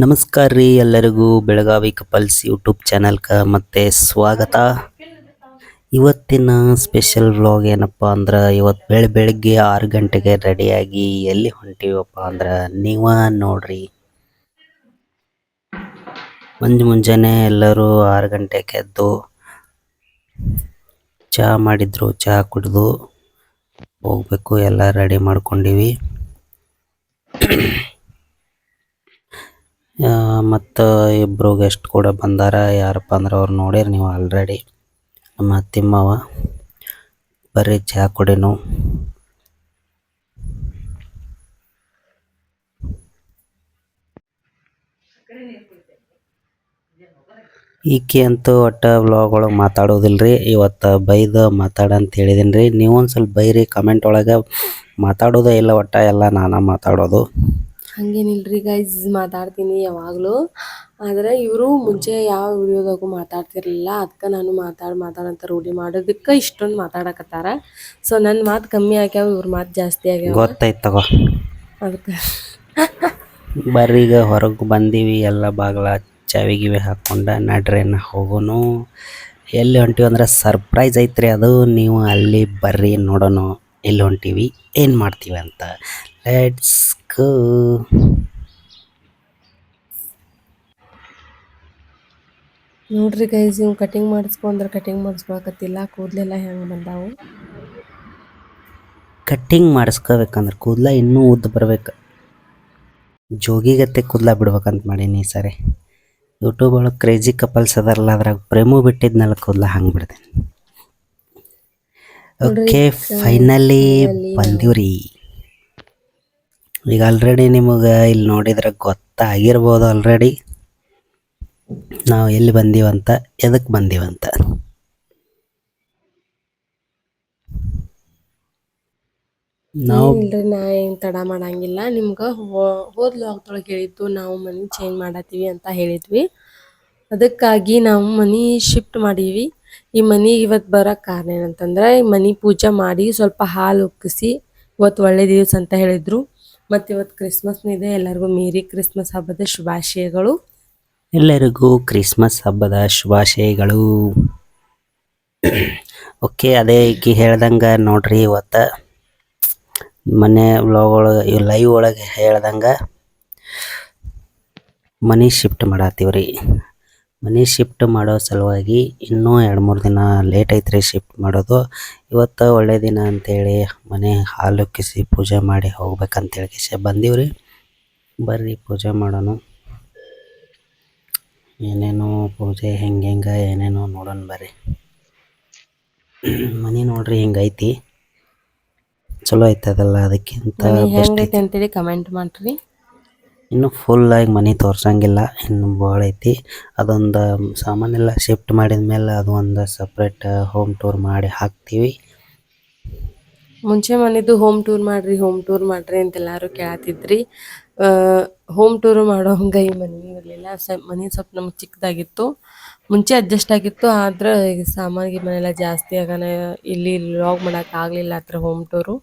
ನಮಸ್ಕಾರ ರೀ ಎಲ್ಲರಿಗೂ ಬೆಳಗಾವಿ ಕಪಲ್ಸ್ ಯೂಟ್ಯೂಬ್ ಚಾನಲ್ಗೆ ಮತ್ತೆ ಸ್ವಾಗತ. ಇವತ್ತಿನ ಸ್ಪೆಷಲ್ ವ್ಲಾಗ್ ಏನಪ್ಪ ಅಂದ್ರೆ ಇವತ್ತು ಬೆಳ ಬೆಳಗ್ಗೆ ಆರು ಗಂಟೆಗೆ ರೆಡಿಯಾಗಿ ಎಲ್ಲಿ ಹೊಂಟಿವಪ್ಪ ಅಂದ್ರೆ ನೀವ ನೋಡ್ರಿ. ಮಂಜು ಮುಂಜಾನೆ ಎಲ್ಲರೂ ಆರು ಗಂಟೆಗೆ ಎದ್ದು ಚಹಾ ಮಾಡಿದ್ರು ಚಹಾ ಕುಡಿದು ಹೋಗ್ಬೇಕು, ಎಲ್ಲ ರೆಡಿ ಮಾಡ್ಕೊಂಡಿವಿ. ಮತ್ತು ಇಬ್ಬರು ಗೆಸ್ಟ್ ಕೂಡ ಬಂದಾರ. ಯಾರಪ್ಪ ಅಂದ್ರೆ ಅವ್ರು ನೋಡಿರಿ ನೀವು ಆಲ್ರೆಡಿ ನಮ್ಮ ತಿಮ್ಮವ ಬರ್ರಿ ಚಹಾ ಕುಡಿನು. ಈಕೆ ಅಂತೂ ಒಟ್ಟು ವ್ಲಾಗ್ ಒಳಗೆ ಮಾತಾಡೋದಿಲ್ರಿ. ಇವತ್ತು ಬೈದು ಮಾತಾಡ ಅಂತ ಹೇಳಿದ್ದೀನಿ ರೀ ನೀವೊಂದು ಸ್ವಲ್ಪ ಬೈರಿ ಕಮೆಂಟ್ ಒಳಗೆ ಮಾತಾಡೋದೇ ಇಲ್ಲ ಒಟ್ಟ, ಎಲ್ಲ ನಾನು ಮಾತಾಡೋದು. ಹಂಗೇನಿಲ್ರಿ ಗೈಸ್ ಮಾತಾಡ್ತೀನಿ ಯಾವಾಗಲೂ. ಆದರೆ ಇವರು ಮುಂಚೆ ಯಾವ ವಿಡಿಯೋದಾಗೂ ಮಾತಾಡ್ತಿರಲಿಲ್ಲ. ಅದಕ್ಕೆ ನಾನು ಮಾತಾಡಿ ಮಾತಾಡಂತ ರೂಢಿ ಮಾಡೋದಕ್ಕೆ ಇಷ್ಟೊಂದು ಮಾತಾಡಕತ್ತಾರ. ಸೊ ನನ್ನ ಮಾತು ಕಮ್ಮಿ ಆಗ್ಯಾವ ಇವ್ರ ಮಾತು ಜಾಸ್ತಿ ಆಗ್ಯಾವ. ಗೊತ್ತಾಯ್ತು ತಗೋ. ಅದಕ್ಕೆ ಬರ್ರಿ ಈಗ ಹೊರಗೆ ಬಂದೀವಿ ಎಲ್ಲ ಬಾಗಿಲ ಚಾವಿಗಿವಿ ಹಾಕ್ಕೊಂಡ ನಡ್ರೇನ ಹೋಗೋನು. ಎಲ್ಲಿ ಹೊಂಟಿವಿ ಅಂದ್ರೆ ಸರ್ಪ್ರೈಸ್ ಐತ್ರಿ ಅದು. ನೀವು ಅಲ್ಲಿ ಬರ್ರಿ ನೋಡೋಣ ಎಲ್ಲಿ ಹೊಂಟೀವಿ? ಏನು ಮಾಡ್ತೀವಿ ಅಂತ. ಲೆಟ್ಸ್ ಗೋ ನೋಡ್ರಿ ಗೈಸ್ ಇವ್ ಕಟಿಂಗ್ ಮಾಡಿಸ್ಕೊ ಅಂದ್ರೆ ಕಟಿಂಗ್ ಮಾಡಿಸ್ಕೊಳಕತ್ತಿಲ್ಲ. ಕೂದಲೆಲ್ಲ ಹೆಂಗೆ ಬಂದಾವು? ಕಟ್ಟಿಂಗ್ ಮಾಡಿಸ್ಕೋಬೇಕಂದ್ರೆ ಕೂದಲ ಇನ್ನೂ ಉದ್ದ ಬರ್ಬೇಕು. ಜೋಗಿಗತ್ತೆ ಕೂದಲ ಬಿಡ್ಬೇಕಂತ ಮಾಡೀನಿ ಈ ಸರಿ. ಯೂಟ್ಯೂಬ್ ಒಳಗೆ ಕ್ರೇಜಿ ಕಪಲ್ಸ್ ಅದಾರಲ್ಲ ಅದ್ರಾಗ ಪ್ರೇಮು ಬಿಟ್ಟಿದ್ನಲ್ಲ ಕೂದಲ ಹಂಗೆ ಬಿಡ್ತೀನಿ ಓಕೆ ಫೈನಲಿ ಬಂದಿವ್ರಿ. ಈಗ ಆಲ್ರೆಡಿ ನಿಮಗೆ ಇಲ್ಲಿ ನೋಡಿದ್ರೆ ಗೊತ್ತಾಗಿರ್ಬೋದು ಆಲ್ರೆಡಿ ನಾವು ಎಲ್ಲಿ ಬಂದೀವಂತ ಎದಕ್ಕೆ ಬಂದೀವಂತ ನಾವು ಇಲ್ರಿ ನಾ ಏನು ತಡ ಮಾಡಂಗಿಲ್ಲ. ನಿಮ್ಗೆ ಹೋದ್ ಲಾಕ್ದೊಳಗೆ ಹೇಳಿದ್ದು ನಾವು ಮನಿ ಚೇಂಜ್ ಮಾಡತ್ತೀವಿ ಅಂತ ಹೇಳಿದ್ವಿ. ಅದಕ್ಕಾಗಿ ನಾವು ಮನಿ ಶಿಫ್ಟ್ ಮಾಡೀವಿ ಈ ಮನಿ ಇವತ್ತು ಬರೋಕ್ಕೆ ಕಾರಣ ಏನಂತಂದ್ರೆ, ಈ ಮನಿ ಪೂಜೆ ಮಾಡಿ ಸ್ವಲ್ಪ ಹಾಲು ಉಕ್ಕಿಸಿ ಇವತ್ತು ಒಳ್ಳೆ ದಿವಸ ಅಂತ ಹೇಳಿದ್ರು. ಮತ್ತು ಇವತ್ತು ಕ್ರಿಸ್ಮಸ್ನೂ ಇದೆ, ಎಲ್ಲರಿಗೂ ಮೇರಿ ಕ್ರಿಸ್ಮಸ್ ಹಬ್ಬದ ಶುಭಾಶಯಗಳು. ಎಲ್ಲರಿಗೂ ಕ್ರಿಸ್ಮಸ್ ಹಬ್ಬದ ಶುಭಾಶಯಗಳು. ಓಕೆ, ಅದೇ ಈಗ ಹೇಳ್ದಂಗೆ ನೋಡ್ರಿ ಇವತ್ತು ಮನೆ ವ್ಲಾಗ್ ಒಳಗೆ ಲೈವ್ ಒಳಗೆ ಹೇಳ್ದಂಗೆ ಮನಿ ಶಿಫ್ಟ್ ಮಾಡತ್ತೀವ್ರಿ ಮನೆ ಶಿಫ್ಟ್ ಮಾಡೋ ಸಲುವಾಗಿ ಇನ್ನೂ ಎರಡು ಮೂರು ದಿನ ಲೇಟ್ ಐತ್ರಿ ಶಿಫ್ಟ್ ಮಾಡೋದು. ಇವತ್ತು ಒಳ್ಳೆ ದಿನ ಅಂತೇಳಿ ಮನೆ ಹಾಲು ಕಿಸಿ ಪೂಜೆ ಮಾಡಿ ಹೋಗ್ಬೇಕಂತೇಳಿ ಕಿಸಿ ಬಂದೀವ್ರಿ. ಬರ್ರಿ ಪೂಜೆ ಮಾಡೋಣ. ಏನೇನೋ ಪೂಜೆ ಹೆಂಗೆ ಹೆಂಗೆ ಏನೇನೋ ನೋಡೋಣ ಬರ್ರಿ. ಮನೆ ನೋಡ್ರಿ ಹಿಂಗೈತಿ ಚಲೋ ಐತದಲ್ಲ ಅದಕ್ಕಿಂತ ಬೆಸ್ಟ್ ಐತಿ ಅಂತೇಳಿ ಕಮೆಂಟ್ ಮಾಡ್ರಿ. ಇನ್ನು ಫುಲ್ಲಾಗಿ ಮನೆ ತೋರ್ಸಂಗಿಲ್ಲ, ಇನ್ನು ಭಾಳ ಐತಿ. ಅದೊಂದು ಸಾಮಾನೆಲ್ಲ ಶಿಫ್ಟ್ ಮಾಡಿದ ಮೇಲೆ ಅದು ಒಂದು ಸಪ್ರೇಟ್ ಹೋಮ್ ಟೂರ್ ಮಾಡಿ ಹಾಕ್ತೀವಿ. ಮುಂಚೆ ಮನೆದು ಹೋಮ್ ಟೂರ್ ಮಾಡ್ರಿ ಹೋಮ್ ಟೂರ್ ಮಾಡ್ರಿ ಅಂತ ಎಲ್ಲರೂ ಕೇಳತ್ತಿದ್ರಿ ಹೋಮ್ ಟೂರ್ ಮಾಡೋ ಹಂಗ ಈ ಮನೆ ಇರಲಿಲ್ಲ. ಮನೆ ಸ್ವಲ್ಪ ನಮ್ಗೆ ಚಿಕ್ಕದಾಗಿತ್ತು. ಮುಂಚೆ ಅಡ್ಜಸ್ಟ್ ಆಗಿತ್ತು, ಆದ್ರೆ ಈಗ ಸಾಮಾನಿಗೆ ಮನೆಲ್ಲ ಜಾಸ್ತಿ ಆಗಾನ, ಇಲ್ಲಿ ಲಾಗ್ ಮಾಡಕ್ ಆಗ್ಲಿಲ್ಲ ಆತರ ಹೋಮ್ ಟೂರು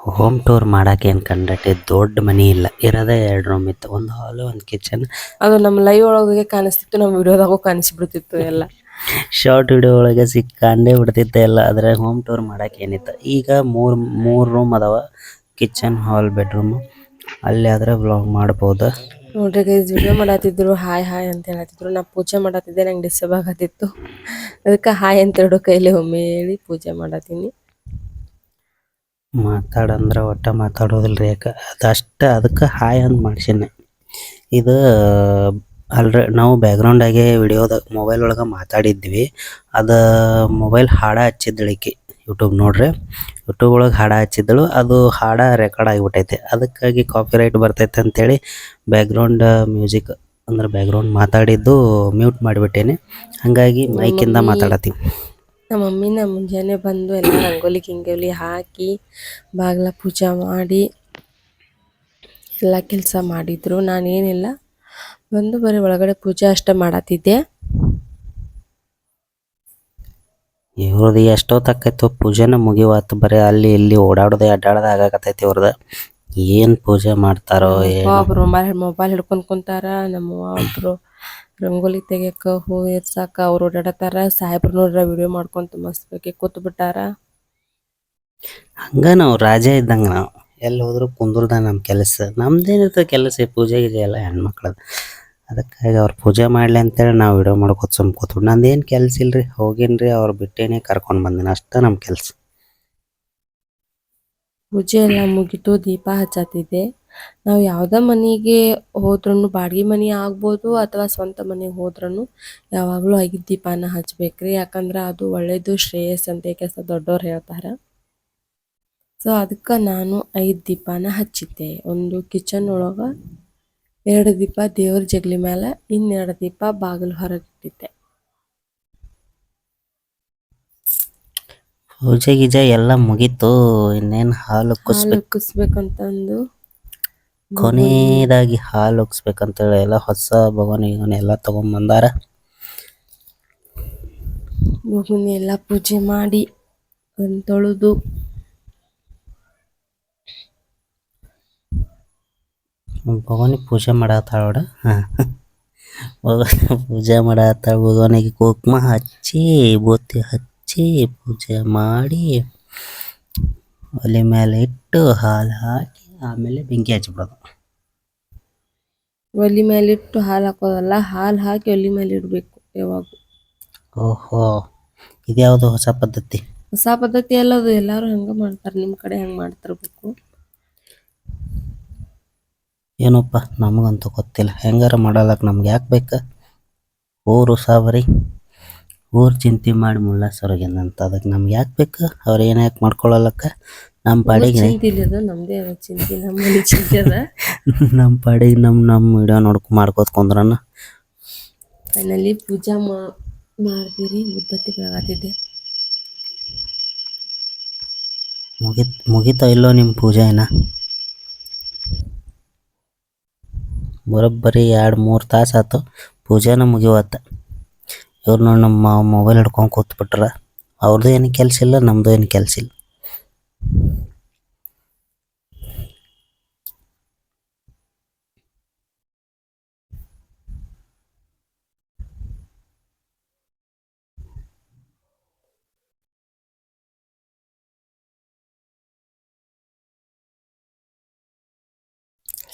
ಹೋಮ್ ಟೂರ್ ಮಾಡಕ್ಕೆ ಏನು ಕಂಡಟ್ಟಿ? ದೊಡ್ಡ ಮನಿ ಇಲ್ಲ. ಇರೋದೇ ಎರಡು ರೂಮ್ ಇತ್ತು. ಒಂದು ಹಾಲು ಒಂದು ಕಿಚನ್ ಅದು ನಮ್ಮ ಲೈವ್ ಒಳಗೆ ಕಾಣಿಸ್ತಿತ್ತು. ನಮ್ಮ ವಿಡಿಯೋದಾಗೂ ಕಾಣಿಸ್ಬಿಡ್ತಿತ್ತು ಎಲ್ಲ. ಶಾರ್ಟ್ ವಿಡಿಯೋ ಒಳಗೆ ಸಿಕ್ಕಂಡೇ ಬಿಡ್ತಿದ್ದೆ ಎಲ್ಲ. ಆದರೆ ಹೋಮ್ ಟೂರ್ ಮಾಡಕ್ಕೆ ಏನಿತ್ತು? ಈಗ ಮೂರು ಮೂರು ರೂಮ್ ಅದಾವ. ಕಿಚನ್ ಹಾಲ್ ಬೆಡ್ರೂಮು ಅಲ್ಲಿ ಆದರೆ ಬ್ಲಾಗ್ ಮಾಡ್ಬೋದು. ನೋಡ್ರಿ ಗೈಸ್ ವಿಡಿಯೋ ಮಾಡತ್ತಿದ್ರು ಹಾಯ್ ಹಾಯ್ ಅಂತ ಹೇಳತ್ತಿದ್ರು ನಾ ಪೂಜೆ ಮಾಡತ್ತಿದ್ದೆ. ನಂಗೆ ಡಿಸ್ಟರ್ಬ್ ಆಗತ್ತಿತ್ತು. ಅದಕ್ಕೆ ಹಾಯ್ ಅಂತ ಎರಡು ಕೈಲಿ ಒಮ್ಮೆ ಹೇಳಿ ಪೂಜೆ ಮಾಡತ್ತೀನಿ ಮಾತಾಡಂದ್ರೆ ಒಟ್ಟ ಮಾತಾಡೋದಿಲ್ಲ ಯಾಕೆ? ಅದಷ್ಟು ಅದಕ್ಕೆ ಹಾಯ್ ಅಂತ ಮಾಡ್ಸೀನಿ. ಇದು ಅಲ್ರೆ ನಾವು ಬ್ಯಾಕ್ಗ್ರೌಂಡಾಗೆ ವಿಡಿಯೋದಾಗ ಮೊಬೈಲ್ ಒಳಗೆ ಮಾತಾಡಿದ್ವಿ. ಅದು ಮೊಬೈಲ್ ಹಾಡ ಹಚ್ಚಿದ್ದಳಿಕೆ ಯೂಟ್ಯೂಬ್ ನೋಡ್ರಿ. ಯೂಟ್ಯೂಬ್ ಒಳಗೆ ಹಾಡ ಹಚ್ಚಿದ್ದಳು ಅದು ಹಾಡ ರೆಕಾರ್ಡ್ ಆಗಿಬಿಟ್ಟೈತೆ. ಅದಕ್ಕಾಗಿ ಕಾಪಿರೈಟ್ ಬರ್ತೈತೆ ಅಂತೇಳಿ ಬ್ಯಾಕ್ಗ್ರೌಂಡ್ ಮ್ಯೂಸಿಕ್ ಅಂದ್ರೆ ಬ್ಯಾಕ್ಗ್ರೌಂಡ್ ಮಾತಾಡಿದ್ದು ಮ್ಯೂಟ್ ಮಾಡಿಬಿಟ್ಟೇನೆ. ಹಾಗಾಗಿ ಮೈಕಿಂದ ಮಾತಾಡತ್ತೀವಿ. ನಮ್ಮ ಮಮ್ಮಿನ ಮುಂಜಾನೆ ಬಂದು ಎಲ್ಲ ರಂಗೋಲಿ ಗಿಂಗೋಲಿ ಹಾಕಿ ಬಾಗ್ಲ ಪೂಜಾ ಮಾಡಿ ಎಲ್ಲ ಕೆಲಸ ಮಾಡಿದ್ರು. ನಾನೇನಿಲ್ಲ. ಬಂದು ಬರೀ ಒಳಗಡೆ ಪೂಜಾ ಅಷ್ಟೇ ಮಾಡತ್ತಿದ್ದೆ. ಇವ್ರದ್ದು ಎಷ್ಟೊತ್ತಾಕೈತು ಪೂಜೆನ ಮುಗಿವಾತು. ಬರೀ ಅಲ್ಲಿ ಇಲ್ಲಿ ಓಡಾಡೋದೇ ಅಡ್ಡಾಡೋದೇ ಆಗಾಕತ್ತೈತಿ ಇವ್ರದ್ದು. ಏನು ಪೂಜೆ ಮಾಡ್ತಾರೋ ಒಬ್ಬರು ಒಬ್ರು ಮೊಬೈಲ್ ಮೊಬೈಲ್ ಹಿಡ್ಕೊಂಡ್ ಕುಂತಾರ. ನಮ್ಮ ಒಬ್ರು ರಂಗೋಲಿ ತೆಗಿಯಕ ಹೂ ಎರ್ಸಾಕ ಅವ್ರು ಓಡಾಡತಾರ ಸಾಹೇಬ್ರು ನೋಡ್ರ ವಿಡಿಯೋ ಮಾಡ್ಕೊಂತ ಮಸ್ತ್ ಬಗ್ಗೆ ಕೂತ್ ಬಿಟ್ಟಾರ. ಹಂಗ ನಾವು ರಾಜ ಇದ್ದಂಗ ನಾವು. ಎಲ್ಲಿ ಹೋದ್ರು ಕುಂದ್ರದ ನಮ್ಮ ಕೆಲಸ. ನಮ್ದೇನಿರ್ತದೆ ಕೆಲಸ ಪೂಜೆ ಗೀಜೆ ಎಲ್ಲ ಹೆಣ್ಮಕ್ಳದ. ಅದಕ್ಕಾಗಿ ಅವ್ರು ಪೂಜೆ ಮಾಡ್ಲಿ ಅಂತೇಳಿ ನಾವು ವಿಡಿಯೋ ಮಾಡ್ಕೊತ ಸುಮ್ ಕೂತ್ಬಿಟ್ಟು ನಂದೇನು ಕೆಲಸ ಇಲ್ರಿ ಹೋಗೇನ್ರಿ ಅವ್ರು ಬಿಟ್ಟೇನೆ ಕರ್ಕೊಂಡು ಬಂದಿನಿ. ಅಷ್ಟೇ ನಮ್ಮ ಕೆಲಸ. ಪೂಜೆ ಎಲ್ಲ ಮುಗಿತು ದೀಪ ಹಚ್ಚತ್ತಿದ್ದೆ. ನಾವು ಯಾವುದೇ ಮನೆಗೆ ಹೋದ್ರೂ ಬಾಡಿಗೆ ಮನೆ ಆಗ್ಬೋದು ಅಥವಾ ಸ್ವಂತ ಮನೆಗೆ ಹೋದ್ರೂ ಯಾವಾಗಲೂ ಐದು ದೀಪಾನ ಹಚ್ಬೇಕ್ರಿ. ಯಾಕಂದ್ರೆ ಅದು ಒಳ್ಳೆಯದು ಶ್ರೇಯಸ್ ಅಂತ ಕೆಲಸ ದೊಡ್ಡವ್ರು ಹೇಳ್ತಾರೆ. ಸೊ ಅದಕ್ಕೆ ನಾನು ಐದು ದೀಪಾನ ಹಚ್ಚಿದ್ದೆ. ಒಂದು ಕಿಚನ್ ಒಳಗೆ ಎರಡು ದೀಪ ದೇವ್ರ ಜಗಲಿ ಮೇಲೆ ಇನ್ನೆರಡು ದೀಪ ಬಾಗಿಲು ಹೊರಗಿಟ್ಟಿದ್ದೆ ಪೂಜೆ ಗೀಜೆ ಎಲ್ಲ ಮುಗೀತು. ಇನ್ನೇನು ಹಾಲು ಕುಸ್ಬೇಕು? ಉಕ್ಕಿಸ್ಬೇಕಂತಂದು ಕೊನೆಯದಾಗಿ ಹಾಲು ಉಕ್ಸ್ಬೇಕಂತೇಳಿ ಎಲ್ಲ ಹೊಸ ಭಗವಾನ್ ಗಿಗವಾನ್ ಎಲ್ಲ ತಗೊಂಬಂದಾರ. ಮಗುನ ಎಲ್ಲ ಪೂಜೆ ಮಾಡಿ ಅದನ್ನ ತೊಳೆದು ಭಗವಾನಿಗೆ ಪೂಜೆ ಮಾಡತ್ತಾಳ ನೋಡ. ಹಾಂ. ಪೂಜೆ ಮಾಡತ್ತಾಳ ಭಗವಾನಿಗೆ ಕುಂಕುಮ ಹಚ್ಚಿ ಬೂತಿ ಹಚ್ಚಿ ಪೂಜೆ ಮಾಡಿ ಒಲೆ ಮೇಲೆ ಇಟ್ಟು ಹಾಲು ಹಾಕಿ ಆಮೇಲೆ ಬೆಂಕಿ ಹಚ್ಬಿಡೋದು. ಒಲಿ ಮೇಲೆ ಇಟ್ಟು ಹಾಲು ಹಾಕೋದಲ್ಲ ಹಾಲು ಹಾಕಿ ಒಲಿ ಮೇಲೆ ಇಡಬೇಕು ಯಾವಾಗ ಓಹೋ ಇದ್ಯಾವುದು ಹೊಸ ಪದ್ಧತಿ? ಹೊಸ ಪದ್ಧತಿ ಅಲ್ಲ ಅದು ಎಲ್ಲಾರು ಹೆಂಗೆ ಮಾಡ್ತಾರೆ ನಿಮ್ಮ ಕಡೆ ಹೆಂಗೆ ಮಾಡ್ತಿರ್ಬೇಕು. ಏನಪ್ಪ ನಮಗಂತೂ ಗೊತ್ತಿಲ್ಲ ಹೆಂಗಾರ ಮಾಡಲಕ್ಕ ನಮ್ಗೆ ಯಾಕೆ ಬೇಕು? ಊರು ಸಾವರಿ ಊರು ಚಿಂತೆ ಮಾಡಿ ಮುಳ್ಳಸೊರಗಿಂದ ಅಂತ ಅದಕ್ಕೆ ನಮ್ಗೆ ಯಾಕೆ ಬೇಕು? ಅವ್ರು ಏನು ಯಾಕೆ ಮಾಡ್ಕೊಳ್ಳಲಕ್ಕ ನಮ್ಮ ಪಾಡಿಗೆ ನಮ್ದೇ ಚಿಂತೆ ನಮ್ಮ ಮನೆ ಚಿಂತೆ ಅದ ನಮ್ಮ ಪಾಡಿಗೆ ನಮ್ಮ ನಮ್ಮ ವಿಡಿಯೋ ನೋಡ್ಕೊ ಮಾಡ್ಕೋತ ಕುಂದ್ರನ ಫೈನಲಿ ಪೂಜಾ ಮಾ ಮಾಡ್ತೀರಿ ಉತ್ಪತ್ತಿ ಬೆಳಗಾತಿದ್ದೆ. ಮುಗಿತ್ ಮುಗಿತಾ ಇಲ್ಲೋ ನಿಮ್ಮ ಪೂಜೆ ಏನ ಬರೋಬ್ಬರಿ ಎರಡು ಮೂರು ತಾಸು ಆಯ್ತು ಪೂಜೆನ ಮುಗಿವತ್ತ. ಇವ್ರು ನೋಡಿ ನಮ್ಮ ಮೊಬೈಲ್ ಹಿಡ್ಕೊಂಡು ಕೂತ್ಬಿಟ್ರ. ಅವ್ರದ್ದು ಏನು ಕೆಲಸ ಇಲ್ಲ ನಮ್ಮದು ಏನು ಕೆಲಸ ಇಲ್ಲ.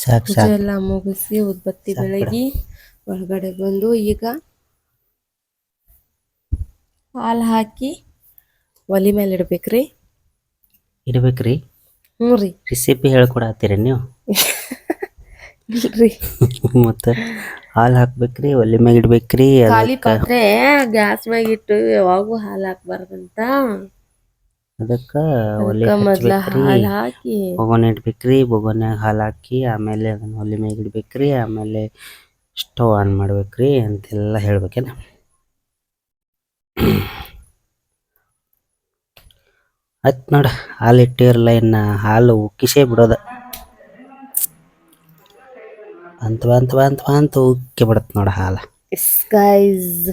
ಸಾಕು ಪೂಜೆ ಸಾಕು ಎಲ್ಲ ಮುಗಿಸಿ ಉದ್ಬತ್ತಿ. ಬೆಳಗಿ ಒಳಗಡೆ ಬಂದು ಈಗ ಹಾಲು ಹಾಕಿ ಒಲಿ ಮೇಲೆ ಇಡ್ಬೇಕ್ರಿ ಇರ್ಬೇಕ್ರಿ. ಹ್ಞೂ ರೀ. ರೆಸಿಪಿ ಹೇಳ್ಕೊಡತ್ತೀರಿ ನೀವು. ಇಲ್ರಿ. ಮತ್ತೆ ಹಾಲು ಹಾಕ್ಬೇಕ್ರಿ ಒಲೆ ಮ್ಯಾಗ ಇಡ್ಬೇಕ್ರಿ ಖಾಲಿ ಅದಕ್ಕೆ ಪಾತ್ರೆ ಗ್ಯಾಸ್ ಮ್ಯಾಗ ಇಟ್ಟು ಯಾವಾಗೂ ಹಾಲು ಹಾಕ್ಬಾರ್ದಂತ. ಅದಕ್ಕೆ ಒಲೆ ಅದಕ್ಕ ಮೊದ್ಲ ಹಚ್ಬೇಕ್ರಿ ಹಾಲು ಹಾಕಿ. ಬೊಗನ್ ಇಡ್ಬೇಕ್ರಿ ಬೊಗನ್ಯಾಗ ಹಾಲು ಹಾಕಿ ಆಮೇಲೆ ಅದನ್ನ ಒಲೆ ಮ್ಯಾಗ ಇಡ್ಬೇಕ್ರಿ ಆಮೇಲೆ ಸ್ಟವ್ ಆನ್ ಮಾಡ್ಬೇಕ್ರಿ ಅಂತೆಲ್ಲ ಹೇಳ್ಬೇಕೇನ ಆಯ್ತು ನೋಡ ಹಾಲು ಇಟ್ಟಿರಲ್ಲ ಇನ್ನ ಹಾಲು ಉಕ್ಕಿಸೇ ಬಿಡೋದ. ಅಂತ ಅಂತ ಅಂತ ಅಂತ ಉಕ್ಕಿ ಬಿಡತ್ ನೋಡ ಹಾಲು. ಗೈಸ್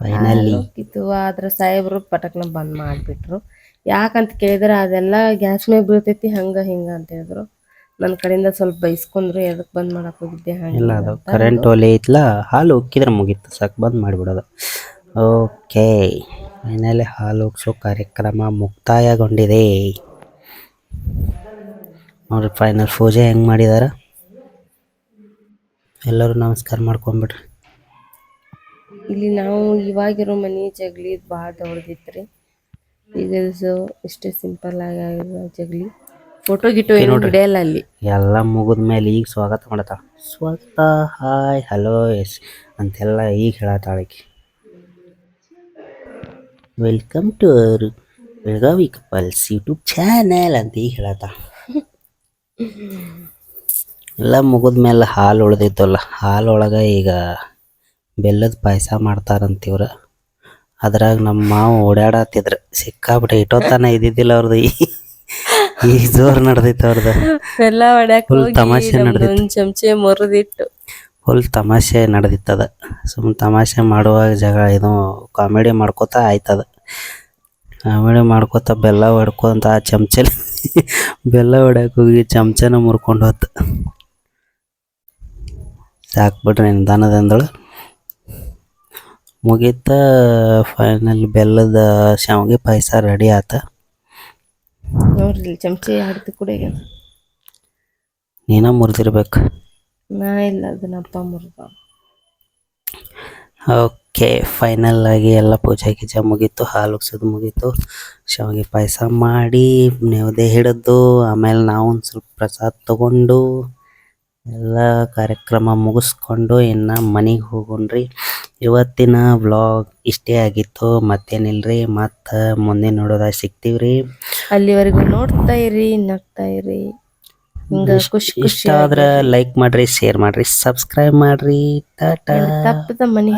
ಫೈನಲಿ ಇದು ಆದ್ರ ಸಾಹೇಬ್ರು ಪಟಕ್ನ ಬಂದ್ ಮಾಡ್ಬಿಟ್ರು. ಯಾಕಂತ ಕೇಳಿದ್ರೆ ಅದೆಲ್ಲ ಗ್ಯಾಸ್ ಮೇಲೆ ಬೀಳ್ತೈತಿ ಹಂಗ ಹಿಂಗ ಅಂತ ಹೇಳಿದ್ರು. ನನ್ನ ಕಡೆಯಿಂದ ಸ್ವಲ್ಪ ಬೈಸ್ಕೊಂಡ್ರು ಎದಕ್ ಬಂದ್ ಮಾಡಕ್ ಹೋಗಿದ್ದೆ ಹಂಗ ಇಲ್ಲ ಅದು ಕರೆಂಟ್ ಒಲೆ ಐತ್ಲ ಹಾಲು ಉಕ್ಕಿದ್ರೆ ಮುಗೀತು ಸಾಕು ಬಂದ್ ಮಾಡಿಬಿಡೋದು. ಓಕೆ ಫೈನಲಿ ಹಾಲು ಉಗ್ಸೋ ಕಾರ್ಯಕ್ರಮ ಮುಕ್ತಾಯಗೊಂಡಿದೆ. ನೋಡ್ರಿ ಫೈನಲ್ ಪೂಜೆ ಹೆಂಗೆ ಮಾಡಿದಾರ? ಎಲ್ಲರೂ ನಮಸ್ಕಾರ ಮಾಡ್ಕೊಂಬಿಡ್ರಿ. ಇಲ್ಲಿ ನಾವು ಇವಾಗಿರೋ ಮನೆ ಜಗಲಿ ಭಾಳ ದೊಡ್ಡದಿತ್ರಿ. ಈಗ ಇದು ಇಷ್ಟೇ ಸಿಂಪಲ್ ಆಗಿ ಆಗಿರೋ ಜಗಲಿ. ಫೋಟೋ ಗಿಟೋ ಏನು ಹಿಡಿಯಲ್ಲ ಅಲ್ಲಿ. ಎಲ್ಲ ಮುಗಿದ ಮೇಲೆ ಈಗ ಸ್ವಾಗತ ಮಾಡತ್ತ. ಸ್ವಾಗತ ಹಾಯ್ ಹಲೋ ಎಸ್ ಅಂತೆಲ್ಲ ಈಗ ಹೇಳತ್ತಾಳಕಿ welcome to our Belagavi couples YouTube channel ಅಂತ ಈಗ ಹೇಳತ್ತ ಎಲ್ಲ ಮುಗಿದ ಮೇಲೆ ಹಾಲು ಉಳ್ದಿತ್ತಲ್ಲ ಹಾಲು ಒಳಗೆ ಈಗ ಬೆಲ್ಲದ ಪಾಯಸ ಮಾಡ್ತಾರಂತ ಇವ್ರು. ಅದ್ರಾಗ ನಮ್ಮ ಮಾವ ಓಡಾಡತ್ತಿದ್ರು ಸಿಕ್ಕಾಬಿಟ್ಟೆ ಇಟ್ಟೋತನ ಇದ್ದಿದ್ದಿಲ್ಲ ಅವ್ರದ್ದು ಈ ಜೋರು ನಡೆದಿತ್ತು ಅವ್ರದ್ದು ಎಲ್ಲ ತಮಾಷೆ ನಡೆದಿತ್ತು ಚಮಚೆ ಮುರಿದಿಟ್ಟು. ಫುಲ್ ತಮಾಷೆ ನಡೆದಿತ್ತದ. ಸುಮ್ ತಮಾಷೆ ಮಾಡುವಾಗ ಜಗಳ ಇದು ಕಾಮಿಡಿ ಮಾಡ್ಕೋತ ಆಯ್ತದ. ಕಾಮಿಡಿ ಮಾಡ್ಕೋತ ಬೆಲ್ಲ ಹೊಡ್ಕೊಂತ ಆ ಚಮಚಲಿ ಬೆಲ್ಲ ಹೊಡ್ಯಾಕ ಹೋಗಿ ಚಮಚನ ಮುರ್ಕೊಂಡು ಹೋತ. ಸಾಕ್ಬಿಟ್ರೆ ಬಿಡ್ರಿ ನಿಧಾನದಂದಳು ಮುಗೀತ ಫೈನಲ್ ಬೆಲ್ಲದ ಶಾವಿಗೆ ಪಾಯಸ ರೆಡಿ ಆತ. ನೋಡ್ರಿ ಚಮಚೆ ಹಾಡ್ತಿ ಕೂಡ ನೀನ ಮುರಿದಿರ್ಬೇಕು. ನಾ ಇಲ್ಲ ಅದನ್ನಪ್ಪ ಮುರ್ದ ಓಕೆ ಫೈನಲ್ ಆಗಿ ಎಲ್ಲ ಪೂಜೆ ಗೀಜೆ ಮುಗೀತು ಹಾಲು ಉಗ್ಸೋದು ಮುಗೀತು. ಶಾವಿಗೆ ಪಾಯಸ ಮಾಡಿ ನೆವದೆ ಹಿಡಿದು ಆಮೇಲೆ ನಾವು ಒಂದು ಸ್ವಲ್ಪ ಪ್ರಸಾದ ತಗೊಂಡು ಎಲ್ಲ ಕಾರ್ಯಕ್ರಮ ಮುಗಿಸ್ಕೊಂಡು ಇನ್ನು ಮನೆಗೆ ಹೋಗೋಣ್ರಿ. ಇವತ್ತಿನ ವ್ಲಾಗ್ ಇಷ್ಟೇ ಆಗಿತ್ತು ಮತ್ತೇನಿಲ್ರಿ? ಮತ್ತೆ ಮುಂದೆ ನೋಡೋದಾಗ ಸಿಗ್ತೀವ್ರಿ. ಅಲ್ಲಿವರೆಗೂ ನೋಡ್ತಾ ಇರಿ ನಗ್ತಾ ಇರಿ. ಹಿಂಗ ಖುಷಿ ಇಷ್ಟ ಖುಷಿ ಆದ್ರೆ ಲೈಕ್ ಮಾಡ್ರಿ ಶೇರ್ ಮಾಡ್ರಿ ಸಬ್ಸ್ಕ್ರೈಬ್ ಮಾಡ್ರಿ. ಟಾಟಾ ತಪ್ಪದ ಮನಿ.